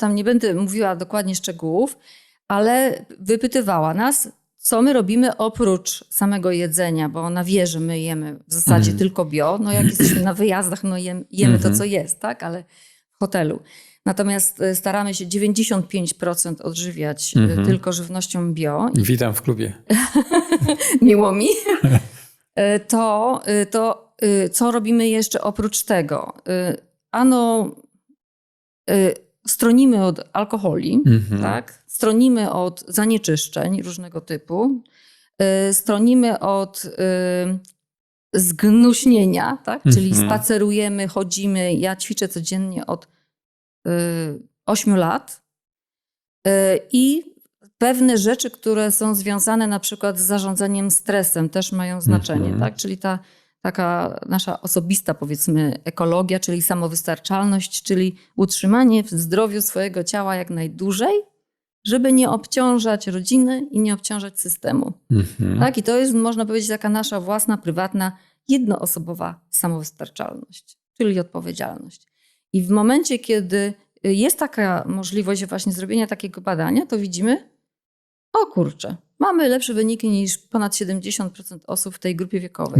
tam nie będę mówiła dokładnie szczegółów, ale wypytywała nas, co my robimy oprócz samego jedzenia, bo ona wie, że my jemy w zasadzie Mhm. tylko bio. No jak jesteśmy na wyjazdach, no jem, jemy to, Mhm. co jest, tak? Ale w hotelu. Natomiast e, staramy się 95% odżywiać e, Mhm. tylko żywnością bio. Witam w klubie. Miło mi. E, To, to co robimy jeszcze oprócz tego? Ano, stronimy od alkoholi, Mhm. tak? Stronimy od zanieczyszczeń różnego typu. E, Stronimy od e, zgnuśnienia, tak? Czyli Mhm. spacerujemy, chodzimy. Ja ćwiczę codziennie od e, 8 lat. E, I pewne rzeczy, które są związane na przykład z zarządzaniem stresem, też mają znaczenie, Mhm. tak? Czyli ta taka nasza osobista, powiedzmy, ekologia, czyli samowystarczalność, czyli utrzymanie w zdrowiu swojego ciała jak najdłużej, żeby nie obciążać rodziny i nie obciążać systemu. Mhm. Tak? I to jest, można powiedzieć, taka nasza własna, prywatna, jednoosobowa samowystarczalność, czyli odpowiedzialność. I w momencie, kiedy jest taka możliwość właśnie zrobienia takiego badania, to widzimy, o kurczę, mamy lepsze wyniki niż ponad 70% osób w tej grupie wiekowej.